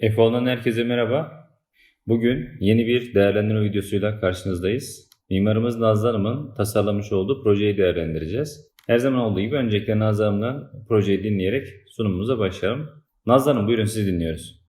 F10'dan herkese merhaba. Bugün yeni bir değerlendirme videosuyla karşınızdayız. Mimarımız Nazlı Hanım'ın tasarlamış olduğu projeyi değerlendireceğiz. Her zaman olduğu gibi öncelikle Nazlı Hanım'dan projeyi dinleyerek sunumumuza başlayalım. Nazlı Hanım buyurun sizi dinliyoruz.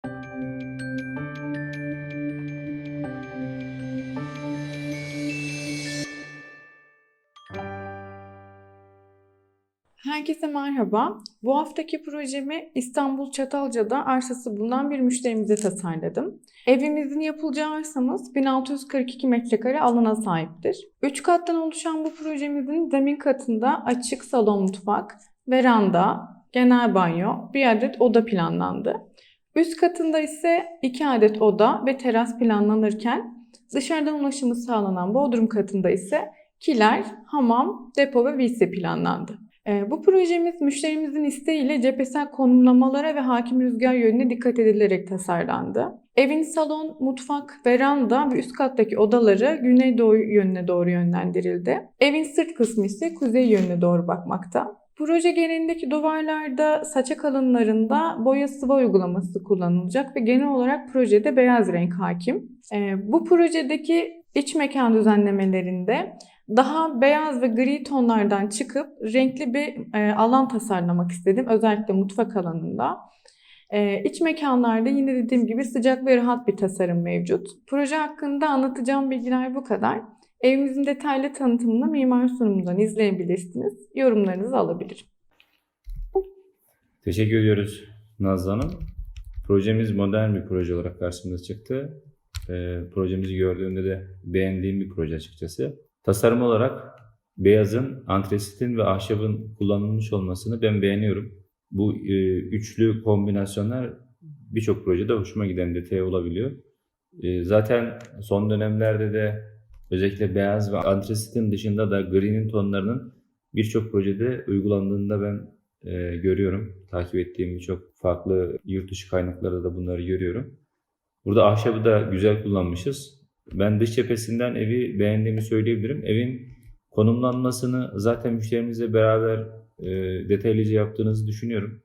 Merhaba. Bu haftaki projemi İstanbul Çatalca'da arsası bulunan bir müşterimize tasarladım. Evimizin yapılacağı arsamız 1642 metrekare alana sahiptir. 3 kattan oluşan bu projemizin zemin katında açık salon mutfak, veranda, genel banyo, bir adet oda planlandı. Üst katında ise 2 adet oda ve teras planlanırken dışarıdan ulaşımı sağlanan bodrum katında ise kiler, hamam, depo ve WC planlandı. Ee, Bu projemiz müşterimizin isteğiyle cephesel konumlamalara ve hakim rüzgar yönüne dikkat edilerek tasarlandı. Evin salon, mutfak, veranda ve üst kattaki odaları güneydoğu yönüne doğru yönlendirildi. Evin sırt kısmı ise kuzey yönüne doğru bakmakta. Proje genelindeki duvarlarda saça kalınlarında boya sıva uygulaması kullanılacak ve genel olarak projede beyaz renk hakim. Ee, Bu projedeki iç mekan düzenlemelerinde daha beyaz ve gri tonlardan çıkıp renkli bir e, alan tasarlamak istedim. Özellikle mutfak alanında. E, iç mekanlarda yine dediğim gibi sıcak ve rahat bir tasarım mevcut. Proje hakkında anlatacağım bilgiler bu kadar. Evimizin detaylı tanıtımını mimar sunumundan izleyebilirsiniz. Yorumlarınızı alabilirim. Teşekkür ediyoruz Nazlı Hanım. Projemiz modern bir proje olarak karşımıza çıktı. Ee, projemizi gördüğümde de beğendiğim bir proje açıkçası. Tasarım olarak beyazın, antresitin ve ahşabın kullanılmış olmasını ben beğeniyorum. Bu e, üçlü kombinasyonlar birçok projede hoşuma giden detay olabiliyor. E, zaten son dönemlerde de özellikle beyaz ve antresitin dışında da gri'nin tonlarının birçok projede uygulandığında ben e, görüyorum. Takip ettiğim birçok farklı yurt dışı kaynaklarda da bunları görüyorum. Burada ahşabı da güzel kullanmışız. Ben dış cephesinden evi beğendiğimi söyleyebilirim. Evin konumlanmasını zaten müşterimizle beraber e, detaylıca yaptığınızı düşünüyorum.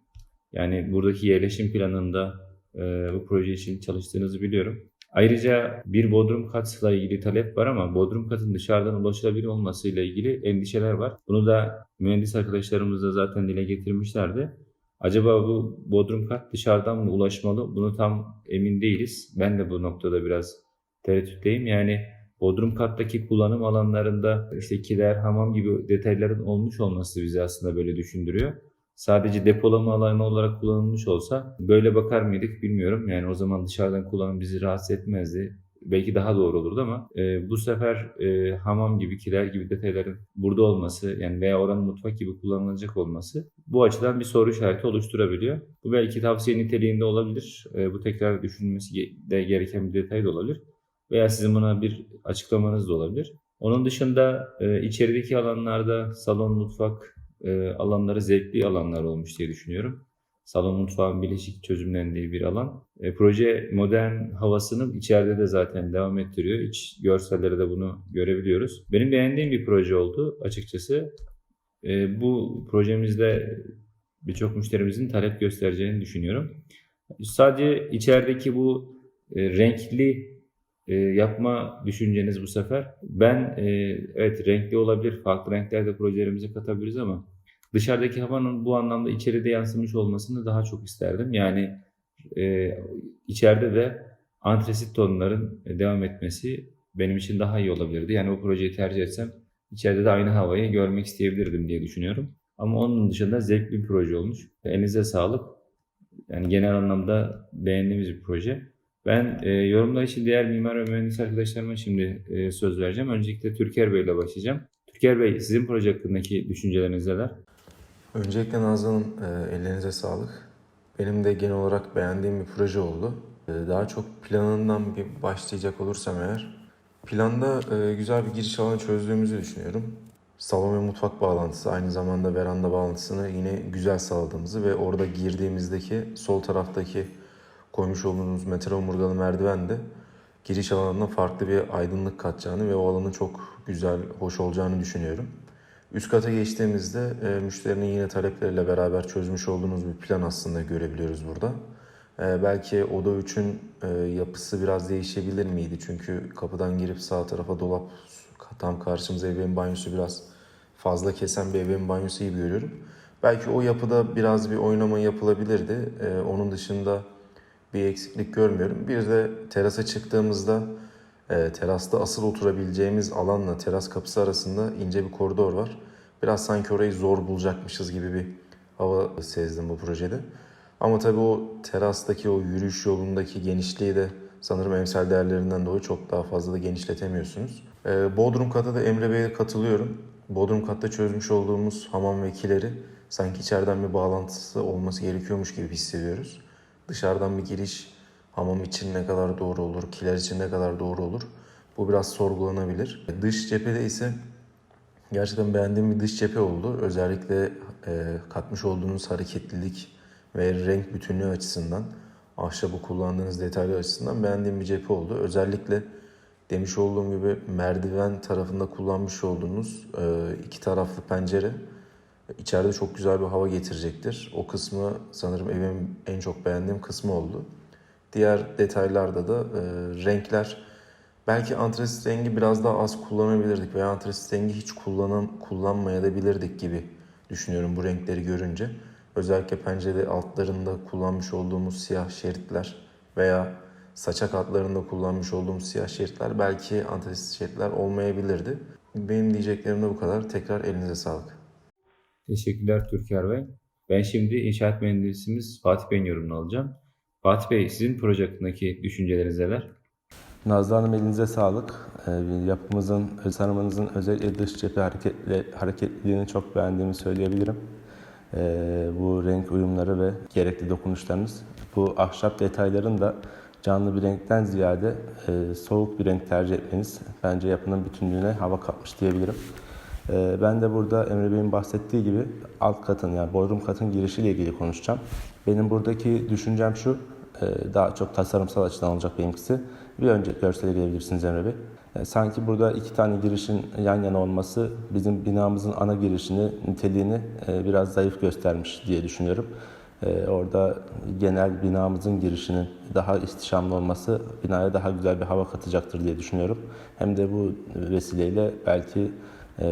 Yani buradaki yerleşim planında e, bu proje için çalıştığınızı biliyorum. Ayrıca bir bodrum katla ilgili talep var ama bodrum katın dışarıdan ulaşılabilir olmasıyla ilgili endişeler var. Bunu da mühendis arkadaşlarımız da zaten dile getirmişlerdi. Acaba bu bodrum kat dışarıdan mı ulaşmalı? Bunu tam emin değiliz. Ben de bu noktada biraz tereddütteyim. Yani bodrum kattaki kullanım alanlarında işte kiler, hamam gibi detayların olmuş olması bizi aslında böyle düşündürüyor. Sadece depolama alanı olarak kullanılmış olsa böyle bakar mıydık bilmiyorum. Yani o zaman dışarıdan kullanım bizi rahatsız etmezdi. Belki daha doğru olurdu ama e, bu sefer e, hamam gibi, kiler gibi detayların burada olması yani veya oranın mutfak gibi kullanılacak olması bu açıdan bir soru işareti oluşturabiliyor. Bu belki tavsiye niteliğinde olabilir. E, bu tekrar düşünülmesi ge- de gereken bir detay da olabilir. Veya sizin buna bir açıklamanız da olabilir. Onun dışında e, içerideki alanlarda salon, mutfak e, alanları zevkli alanlar olmuş diye düşünüyorum. Salon mutfağın bileşik çözümlendiği bir alan. E, proje modern havasını içeride de zaten devam ettiriyor. İç görselleri de bunu görebiliyoruz. Benim beğendiğim bir proje oldu açıkçası. E, bu projemizde birçok müşterimizin talep göstereceğini düşünüyorum. Sadece içerideki bu e, renkli e, yapma düşünceniz bu sefer. Ben e, evet renkli olabilir, farklı renklerde projelerimize katabiliriz ama dışarıdaki havanın bu anlamda içeride yansımış olmasını daha çok isterdim. Yani e, içeride de antresit tonların devam etmesi benim için daha iyi olabilirdi. Yani o projeyi tercih etsem içeride de aynı havayı görmek isteyebilirdim diye düşünüyorum. Ama onun dışında zevkli bir proje olmuş. Elinize sağlık. Yani genel anlamda beğendiğimiz bir proje. Ben e, yorumlar için diğer mimar ve mühendis arkadaşlarıma şimdi e, söz vereceğim. Öncelikle Türker Bey ile başlayacağım. Türker Bey sizin proje hakkındaki düşünceleriniz neler? Öncelikle Nazlı Hanım e, ellerinize sağlık. Benim de genel olarak beğendiğim bir proje oldu. E, Daha çok planından bir başlayacak olursam eğer, planda e, güzel bir giriş alanı çözdüğümüzü düşünüyorum. Salon ve mutfak bağlantısı, aynı zamanda veranda bağlantısını yine güzel sağladığımızı ve orada girdiğimizdeki sol taraftaki koymuş olduğumuz metal omurgalı merdiven de giriş alanına farklı bir aydınlık katacağını ve o alanın çok güzel, hoş olacağını düşünüyorum. Üst kata geçtiğimizde e, müşterinin yine talepleriyle beraber çözmüş olduğumuz bir plan aslında görebiliyoruz burada. Ee, belki oda 3'ün e, yapısı biraz değişebilir miydi? Çünkü kapıdan girip sağ tarafa dolap tam karşımıza ebeveyn banyosu biraz fazla kesen bir ebeveyn banyosu gibi görüyorum. Belki o yapıda biraz bir oynama yapılabilirdi. Ee, onun dışında bir eksiklik görmüyorum. Bir de terasa çıktığımızda e, terasta asıl oturabileceğimiz alanla teras kapısı arasında ince bir koridor var. Biraz sanki orayı zor bulacakmışız gibi bir hava sezdim bu projede. Ama tabii o terastaki o yürüyüş yolundaki genişliği de sanırım emsal değerlerinden dolayı çok daha fazla da genişletemiyorsunuz. Ee, Bodrum kata da Emre Bey'e katılıyorum. Bodrum katta çözmüş olduğumuz hamam ve kileri sanki içeriden bir bağlantısı olması gerekiyormuş gibi hissediyoruz. Dışarıdan bir giriş hamam için ne kadar doğru olur, kiler için ne kadar doğru olur bu biraz sorgulanabilir. Dış cephede ise gerçekten beğendiğim bir dış cephe oldu. Özellikle e, katmış olduğunuz hareketlilik ve renk bütünlüğü açısından, ahşabı kullandığınız detaylı açısından beğendiğim bir cephe oldu. Özellikle demiş olduğum gibi merdiven tarafında kullanmış olduğunuz e, iki taraflı pencere içeride çok güzel bir hava getirecektir. O kısmı sanırım evin en çok beğendiğim kısmı oldu. Diğer detaylarda da e, renkler belki antrasit rengi biraz daha az kullanabilirdik veya antrasit rengi hiç kullanam kullanmayabilirdik gibi düşünüyorum bu renkleri görünce. Özellikle pencere altlarında kullanmış olduğumuz siyah şeritler veya saçak altlarında kullanmış olduğumuz siyah şeritler belki antrasit şeritler olmayabilirdi. Benim diyeceklerim de bu kadar. Tekrar elinize sağlık. Teşekkürler Türker Bey. Ben şimdi inşaat mühendisimiz Fatih Bey'in yorumunu alacağım. Fatih Bey sizin proje hakkındaki düşünceleriniz neler? Nazlı Hanım elinize sağlık. Ee, yapımızın, tasarımınızın özellikle dış cephe hareketli, hareketliliğini çok beğendiğimi söyleyebilirim. Ee, bu renk uyumları ve gerekli dokunuşlarınız. Bu ahşap detayların da canlı bir renkten ziyade e, soğuk bir renk tercih etmeniz bence yapının bütünlüğüne hava katmış diyebilirim. Ee, ben de burada Emre Bey'in bahsettiği gibi alt katın yani bodrum katın girişiyle ilgili konuşacağım. Benim buradaki düşüncem şu, e, daha çok tasarımsal açıdan olacak benimkisi. Bir önce görsele gelebilirsiniz Emre Bey. E, Sanki burada iki tane girişin yan yana olması bizim binamızın ana girişini, niteliğini e, biraz zayıf göstermiş diye düşünüyorum. Orada genel binamızın girişinin daha ihtişamlı olması binaya daha güzel bir hava katacaktır diye düşünüyorum. Hem de bu vesileyle belki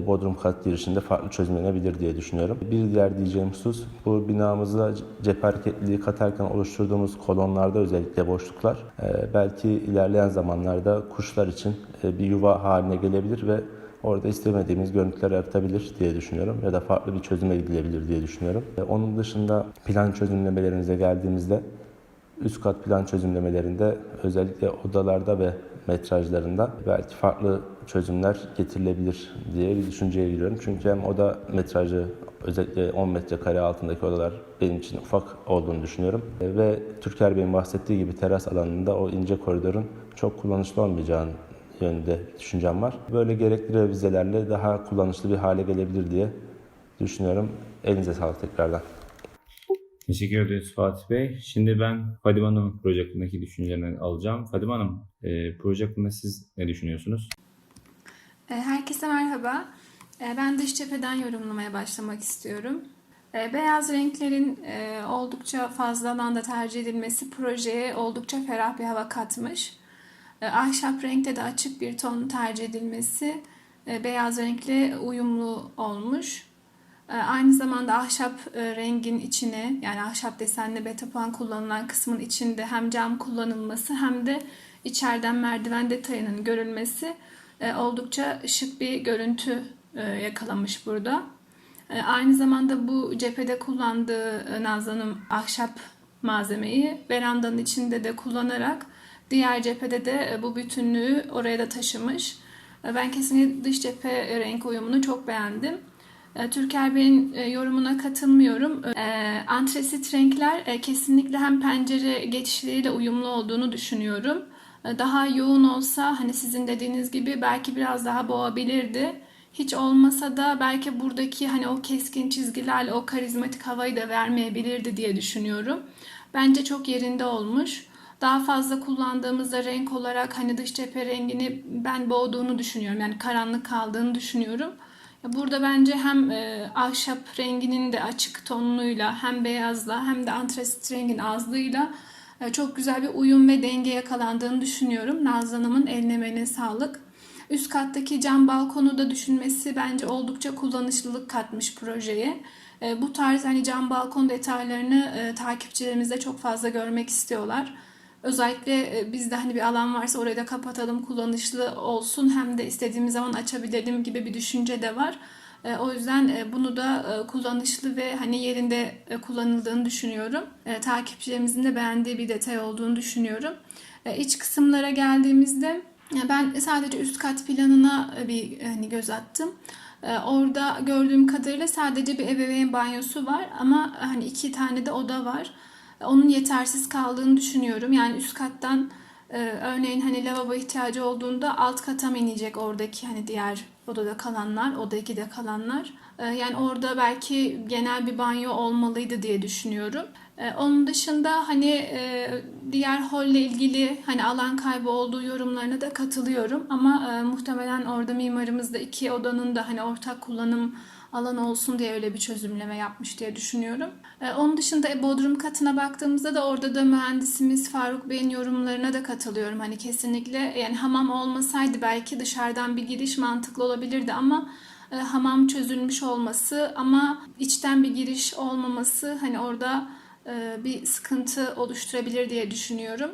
Bodrum kat girişinde farklı çözümlenebilir diye düşünüyorum. Bir diğer diyeceğim husus bu binamızda cephe hareketliliği katarken oluşturduğumuz kolonlarda özellikle boşluklar e, belki ilerleyen zamanlarda kuşlar için e, bir yuva haline gelebilir ve orada istemediğimiz görüntüler yaratabilir diye düşünüyorum ya da farklı bir çözüme gidilebilir diye düşünüyorum. E, Onun dışında plan çözümlemelerinize geldiğimizde üst kat plan çözümlemelerinde özellikle odalarda ve metrajlarında belki farklı çözümler getirilebilir diye bir düşünceye giriyorum. Çünkü hem oda metrajı özellikle 10 metrekare altındaki odalar benim için ufak olduğunu düşünüyorum. E, Ve Türker Bey'in bahsettiği gibi teras alanında o ince koridorun çok kullanışlı olmayacağını yönünde düşüncem var. Böyle gerekli revizelerle daha kullanışlı bir hale gelebilir diye düşünüyorum. Elinize sağlık tekrardan. Teşekkür ederiz Fatih Bey. Şimdi ben Fadime Hanım'ın proje hakkındaki düşüncelerini alacağım. Fadime Hanım, e, proje hakkında siz ne düşünüyorsunuz? E, Herkese merhaba. E, Ben dış cepheden yorumlamaya başlamak istiyorum. E, Beyaz renklerin e, oldukça fazla alanda tercih edilmesi projeye oldukça ferah bir hava katmış. Ahşap renkte de açık bir ton tercih edilmesi e, beyaz renkle uyumlu olmuş. Aynı zamanda ahşap e, rengin içine yani ahşap desenli betapuan kullanılan kısmın içinde hem cam kullanılması hem de içeriden merdiven detayının görülmesi oldukça şık bir görüntü e, yakalamış burada. E, Aynı zamanda bu cephede kullandığı e, Nazlı'nın ahşap malzemeyi verandanın içinde de kullanarak diğer cephede de e, bu bütünlüğü oraya da taşımış. E, Ben kesinlikle dış cephe renk uyumunu çok beğendim. E, Türker Bey'in e, yorumuna katılmıyorum. E, Antresit renkler e, kesinlikle hem pencere geçişleriyle uyumlu olduğunu düşünüyorum. E, Daha yoğun olsa hani sizin dediğiniz gibi belki biraz daha boğabilirdi. Hiç olmasa da belki buradaki hani o keskin çizgilerle o karizmatik havayı da vermeyebilirdi diye düşünüyorum. Bence çok yerinde olmuş. Daha fazla kullandığımızda renk olarak hani dış cephe rengini ben boğduğunu düşünüyorum. Yani karanlık kaldığını düşünüyorum. Burada bence hem e, ahşap renginin de açık tonluyla hem beyazla hem de antrasit rengin azlığıyla Çok güzel bir uyum ve denge yakalandığını düşünüyorum. Nazlı Hanım'ın eline sağlık. Üst kattaki cam balkonu da düşünmesi bence oldukça kullanışlılık katmış projeye. E, Bu tarz hani cam balkon detaylarını e, takipçilerimiz de çok fazla görmek istiyorlar. Özellikle e, bizde hani bir alan varsa orayı da kapatalım, kullanışlı olsun hem de istediğimiz zaman açabilelim gibi bir düşünce de var. E, O yüzden e, bunu da e, kullanışlı ve hani yerinde kullanıldığını düşünüyorum. Takipçilerimizin de beğendiği bir detay olduğunu düşünüyorum. İç kısımlara geldiğimizde ben sadece üst kat planına bir hani göz attım. Orada gördüğüm kadarıyla sadece bir ebeveyn banyosu var ama hani iki tane de oda var. Onun yetersiz kaldığını düşünüyorum. Yani üst kattan e, örneğin hani lavabo ihtiyacı olduğunda alt kata mı inecek oradaki hani diğer odada kalanlar, oda 2'de kalanlar. E, yani orada belki genel bir banyo olmalıydı diye düşünüyorum. E, onun dışında hani e, diğer holle ilgili hani alan kaybı olduğu yorumlarına da katılıyorum. Ama e, muhtemelen orada mimarımız da iki odanın da hani ortak kullanım alanı olsun diye öyle bir çözümleme yapmış diye düşünüyorum. E, onun dışında e, Bodrum katına baktığımızda da orada da mühendisimiz Faruk Bey'in yorumlarına da katılıyorum. Hani kesinlikle yani hamam olmasaydı belki dışarıdan bir giriş mantıklı olabilirdi ama e, hamam çözülmüş olması ama içten bir giriş olmaması hani orada e, bir sıkıntı oluşturabilir diye düşünüyorum.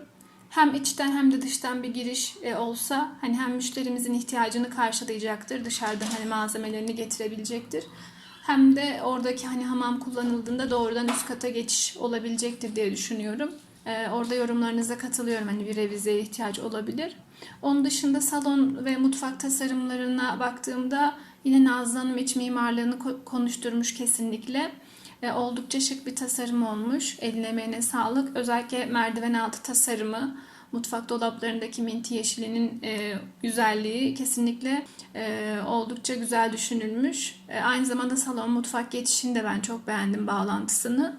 Hem içten hem de dıştan bir giriş e, olsa hani hem müşterimizin ihtiyacını karşılayacaktır. Dışarıdan hani malzemelerini getirebilecektir. Hem de oradaki hani hamam kullanıldığında doğrudan üst kata geçiş olabilecektir diye düşünüyorum. E, orada yorumlarınıza katılıyorum. Hani bir revizeye ihtiyaç olabilir. Onun dışında salon ve mutfak tasarımlarına baktığımda yine Nazlı Hanım iç mimarlığını ko- konuşturmuş kesinlikle. E, oldukça şık bir tasarım olmuş. Eline emeğine sağlık. Özellikle merdiven altı tasarımı, mutfak dolaplarındaki minti yeşilinin e, güzelliği kesinlikle e, oldukça güzel düşünülmüş. E, aynı zamanda salon mutfak geçişini de ben çok beğendim bağlantısını.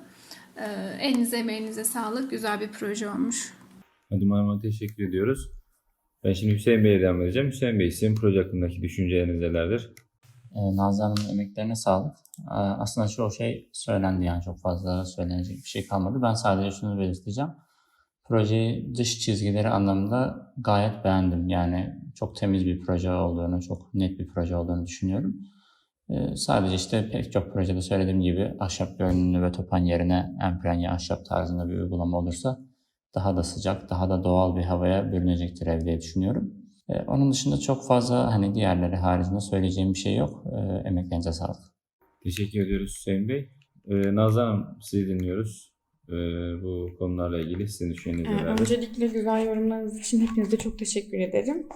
E, elinize emeğinize sağlık. Güzel bir proje olmuş. Hadi Hanım'a teşekkür ediyoruz. Ben şimdi Hüseyin Bey'e devam edeceğim. Hüseyin Bey sizin proje hakkındaki düşünceleriniz nelerdir? Ee, Nazlı emeklerine sağlık. Ee, Aslında çoğu şey söylendi yani çok fazla söylenecek bir şey kalmadı. Ben sadece şunu belirteceğim. Projeyi dış çizgileri anlamında gayet beğendim. Yani çok temiz bir proje olduğunu, çok net bir proje olduğunu düşünüyorum. Ee, Sadece işte pek çok projede söylediğim gibi ahşap görünümlü ve topan yerine emprenye ahşap tarzında bir uygulama olursa daha da sıcak, daha da doğal bir havaya bürünecektir ev diye düşünüyorum. Ee, Onun dışında çok fazla hani diğerleri haricinde söyleyeceğim bir şey yok. Ee, Emeklerinize sağlık. Teşekkür ediyoruz Hüseyin Bey. Ee, Nazlı Hanım sizi dinliyoruz. Ee, bu konularla ilgili sizin düşünceniz Ee, nelerdir? öncelikle güzel yorumlarınız için hepinize çok teşekkür ederim.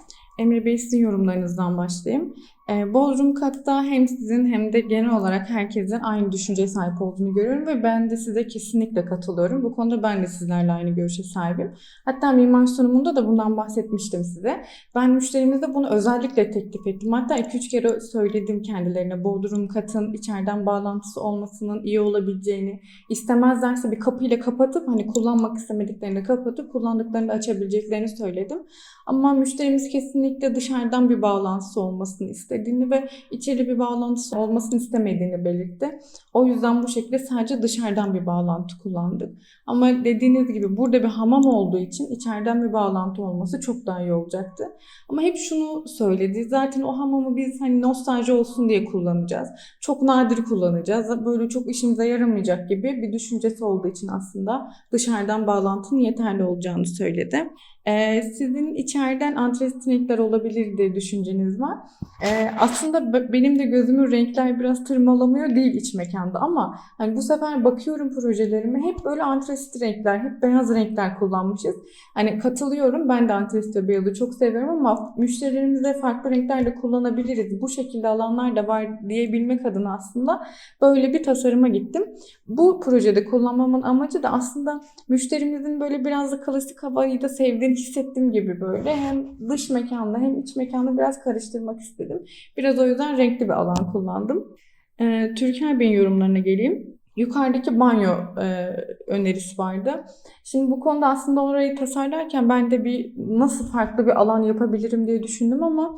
Emre Bey sizin yorumlarınızdan başlayayım. Ee, Bodrum katta hem sizin hem de genel olarak herkesin aynı düşünceye sahip olduğunu görüyorum ve ben de size kesinlikle katılıyorum. Bu konuda ben de sizlerle aynı görüşe sahibim. Hatta mimar sunumunda da bundan bahsetmiştim size. Ben müşterimize bunu özellikle teklif ettim. Hatta 2-3 kere söyledim kendilerine Bodrum katın içeriden bağlantısı olmasının iyi olabileceğini, istemezlerse bir kapıyla kapatıp hani kullanmak istemediklerini kapatıp kullandıklarını açabileceklerini söyledim. Ama müşterimiz kesinlikle dışarıdan bir bağlantısı olmasını istediğini ve içeri bir bağlantısı olmasını istemediğini belirtti. O yüzden bu şekilde sadece dışarıdan bir bağlantı kullandık. Ama dediğiniz gibi burada bir hamam olduğu için içeriden bir bağlantı olması çok daha iyi olacaktı. Ama hep şunu söyledi. Zaten o hamamı biz hani nostalji olsun diye kullanacağız. Çok nadir kullanacağız. Böyle çok işimize yaramayacak gibi bir düşüncesi olduğu için aslında dışarıdan bağlantının yeterli olacağını söyledi. Ee, sizin içeriden antresinekler olabilir diye düşünceniz var. Ee, aslında be- benim de gözümün renkler biraz tırmalamıyor değil iç mekanda ama hani bu sefer bakıyorum projelerime hip böyle antresit renkler, hep beyaz renkler kullanmışız. Hani katılıyorum ben de antresit ve beyazı çok seviyorum ama müşterilerimize farklı renkler de kullanabiliriz. Bu şekilde alanlar da var diyebilmek adına aslında böyle bir tasarıma gittim. Bu projede kullanmamın amacı da aslında müşterimizin böyle biraz da klasik havayı da sevdiğini hissettiğim gibi böyle hem dış mekanda hem iç mekanda biraz karıştırmak istedim. Biraz o yüzden renkli bir alan kullandım. Ee, Türker Bey'in yorumlarına geleyim. Yukarıdaki banyo e, önerisi vardı. Şimdi bu konuda aslında orayı tasarlarken ben de bir nasıl farklı bir alan yapabilirim diye düşündüm ama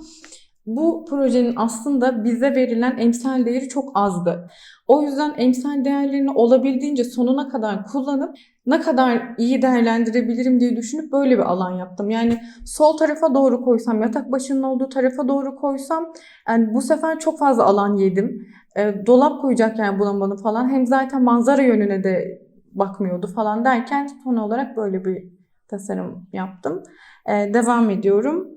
bu projenin aslında bize verilen emsal değeri çok azdı. O yüzden emsal değerlerini olabildiğince sonuna kadar kullanıp ne kadar iyi değerlendirebilirim diye düşünüp böyle bir alan yaptım. Yani sol tarafa doğru koysam, yatak başının olduğu tarafa doğru koysam yani bu sefer çok fazla alan yedim. E, dolap koyacak yani bulamanı falan. Hem zaten manzara yönüne de bakmıyordu falan derken son olarak böyle bir tasarım yaptım. E, devam ediyorum.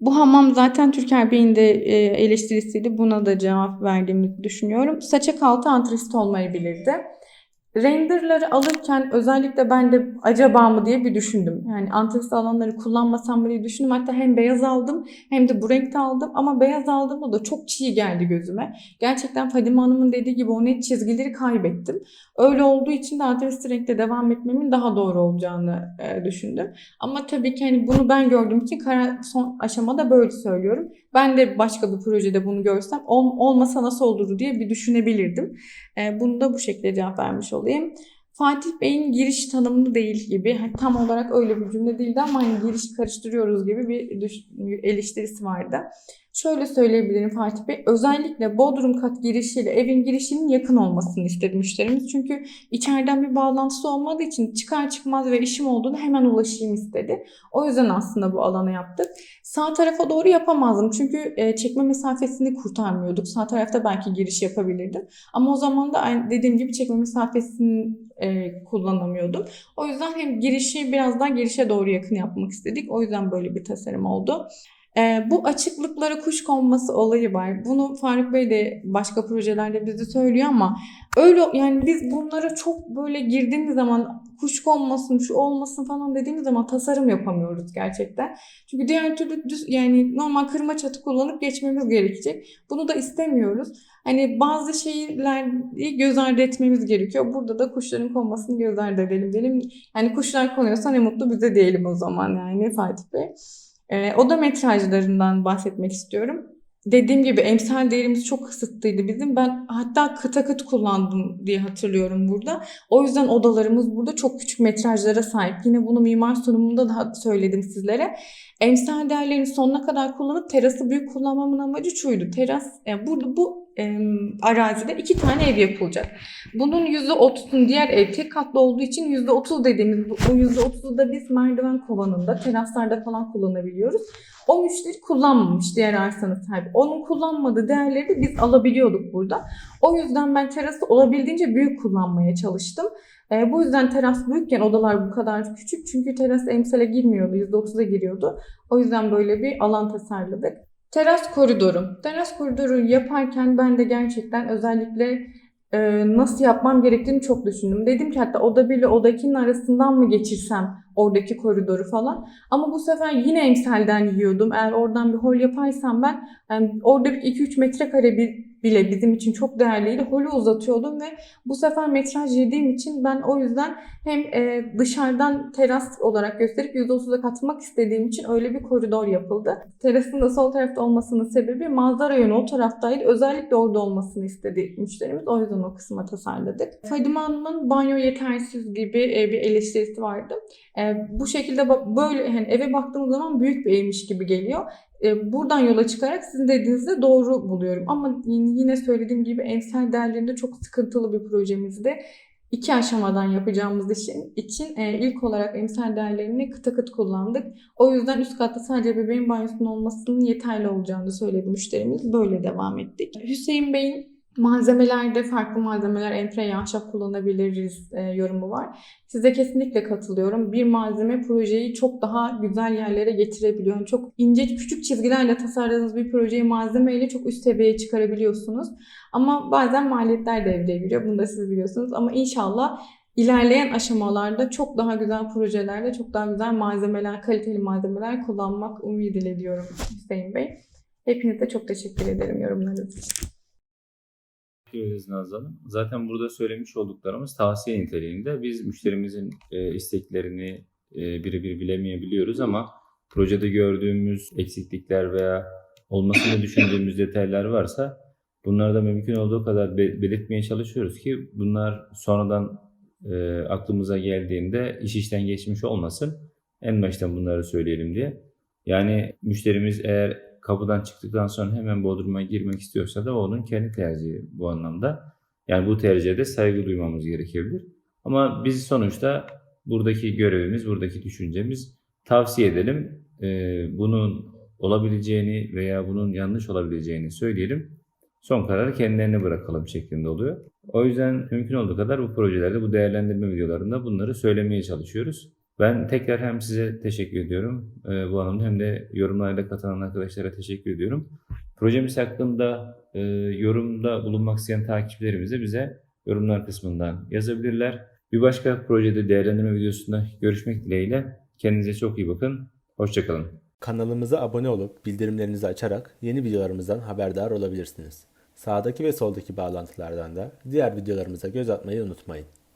Bu hamam zaten Türker Bey'in de e, eleştirisiydi. Buna da cevap verdiğimi düşünüyorum. Saçak altı antrasit olmayabilirdi. Renderları alırken özellikle ben de acaba mı diye bir düşündüm. Yani antrasit alanları kullanmasam diye düşündüm. Hatta hem beyaz aldım hem de bu renkte aldım. Ama beyaz aldığımda da çok çiğ geldi gözüme. Gerçekten Fadime Hanım'ın dediği gibi o net çizgileri kaybettim. Öyle olduğu için de antrasit renkte devam etmemin daha doğru olacağını e, düşündüm. Ama tabii ki hani bunu ben gördüğüm için karar son aşamada böyle söylüyorum. Ben de başka bir projede bunu görsem ol- olmasa nasıl olurdu diye bir düşünebilirdim. E, bunu da bu şekilde cevap vermiş olayım. Fatih Bey'in giriş tanımlı değil gibi hani tam olarak öyle bir cümle değildi ama hani giriş karıştırıyoruz gibi bir eleştirisi vardı. Şöyle söyleyebilirim Fatih Bey. Özellikle Bodrum kat girişiyle evin girişinin yakın olmasını istedi müşterimiz. Çünkü içeriden bir bağlantısı olmadığı için çıkar çıkmaz ve işim olduğunu hemen ulaşayım istedi. O yüzden aslında bu alanı yaptık. Sağ tarafa doğru yapamazdım çünkü e, çekme mesafesini kurtarmıyorduk. Sağ tarafta belki giriş yapabilirdim. Ama o zaman da dediğim gibi çekme mesafesini e, kullanamıyordum. O yüzden hem girişi biraz daha girişe doğru yakın yapmak istedik. O yüzden böyle bir tasarım oldu. E, bu açıklıklara kuş konması olayı var. Bunu Faruk Bey de başka projelerde bize söylüyor ama öyle yani biz bunlara çok böyle girdiğimiz zaman kuş konmasın, şu olmasın falan dediğimiz zaman tasarım yapamıyoruz gerçekten. Çünkü diğer türlü düz, yani normal kırma çatı kullanıp geçmemiz gerekecek. Bunu da istemiyoruz. Hani bazı şeyleri göz ardı etmemiz gerekiyor. Burada da kuşların konmasını göz ardı edelim diyelim. Yani kuşlar konuyorsa ne mutlu bize diyelim o zaman yani Fatih Bey. Ee, oda metrajlarından bahsetmek istiyorum. Dediğim gibi emsal değerimiz çok kısıtlıydı bizim. Ben hatta kıta kıt kullandım diye hatırlıyorum burada. O yüzden odalarımız burada çok küçük metrajlara sahip. Yine bunu mimar sunumunda da söyledim sizlere. Emsal değerlerini sonuna kadar kullanıp terası büyük kullanmamın amacı şuydu. Teras, yani burada bu em, arazide iki tane ev yapılacak. Bunun %30'un diğer ev tek katlı olduğu için %30 dediğimiz o %30'u da biz merdiven kovanında, teraslarda falan kullanabiliyoruz. O müşteri kullanmamış diğer arsanın sahibi. Onun kullanmadığı değerleri de biz alabiliyorduk burada. O yüzden ben terası olabildiğince büyük kullanmaya çalıştım. E, bu yüzden teras büyükken odalar bu kadar küçük. Çünkü teras emsale girmiyordu, %30'a giriyordu. O yüzden böyle bir alan tasarladık. Teras koridoru. Teras koridoru yaparken ben de gerçekten özellikle e, nasıl yapmam gerektiğini çok düşündüm. Dedim ki hatta oda 1 ile oda 2'nin arasından mı geçirsem oradaki koridoru falan. Ama bu sefer yine emsalden yiyordum. Eğer oradan bir hol yaparsam ben yani orada bir 2-3 metrekare bir, bile bizim için çok değerliydi. Holü uzatıyordum ve bu sefer metraj yediğim için ben o yüzden hem e, dışarıdan teras olarak gösterip %30'a katmak istediğim için öyle bir koridor yapıldı. Terasın da sol tarafta olmasının sebebi manzara yönü o taraftaydı. Özellikle orada olmasını istedi müşterimiz. O yüzden o kısma tasarladık. Fadime Hanım'ın banyo yetersiz gibi e, bir eleştirisi vardı. E, bu şekilde böyle hani eve baktığımız zaman büyük bir evmiş gibi geliyor. E, buradan yola çıkarak sizin dediğinizde doğru buluyorum. Ama yine söylediğim gibi emsal değerlerinde çok sıkıntılı bir projemizde iki aşamadan yapacağımız için, için e, ilk olarak emsal değerlerini kıta kıt kullandık. O yüzden üst katta sadece bebeğin banyosunun olmasının yeterli olacağını söyledi müşterimiz. Böyle devam ettik. Hüseyin Bey'in malzemelerde farklı malzemeler, entre ahşap kullanabiliriz e, yorumu var. Size kesinlikle katılıyorum. Bir malzeme projeyi çok daha güzel yerlere getirebiliyor. Yani çok ince küçük çizgilerle tasarladığınız bir projeyi malzemeyle çok üst seviyeye çıkarabiliyorsunuz. Ama bazen maliyetler devreye giriyor. Bunu da siz biliyorsunuz. Ama inşallah ilerleyen aşamalarda çok daha güzel projelerde çok daha güzel malzemeler, kaliteli malzemeler kullanmak umuduyla ediyorum Hüseyin Bey. Hepinize çok teşekkür ederim yorumlarınız için. Ederiz Nazlı Hanım. Zaten burada söylemiş olduklarımız tavsiye niteliğinde. Biz müşterimizin e, isteklerini e, birebir bilemeyebiliyoruz ama projede gördüğümüz eksiklikler veya olmasını düşündüğümüz detaylar varsa bunları da mümkün olduğu kadar be- belirtmeye çalışıyoruz ki bunlar sonradan e, aklımıza geldiğinde iş işten geçmiş olmasın. En baştan bunları söyleyelim diye. Yani müşterimiz eğer kapıdan çıktıktan sonra hemen Bodrum'a girmek istiyorsa da onun kendi tercihi bu anlamda. Yani bu tercihe de saygı duymamız gerekebilir. Ama biz sonuçta buradaki görevimiz, buradaki düşüncemiz tavsiye edelim. Ee, bunun olabileceğini veya bunun yanlış olabileceğini söyleyelim. Son kararı kendilerine bırakalım şeklinde oluyor. O yüzden mümkün olduğu kadar bu projelerde, bu değerlendirme videolarında bunları söylemeye çalışıyoruz. Ben tekrar hem size teşekkür ediyorum e, bu anlamda hem de yorumlarda katılan arkadaşlara teşekkür ediyorum. Projemiz hakkında e, yorumda bulunmak isteyen takipçilerimiz bize yorumlar kısmından yazabilirler. Bir başka projede değerlendirme videosunda görüşmek dileğiyle. Kendinize çok iyi bakın. Hoşçakalın. Kanalımıza abone olup bildirimlerinizi açarak yeni videolarımızdan haberdar olabilirsiniz. Sağdaki ve soldaki bağlantılardan da diğer videolarımıza göz atmayı unutmayın.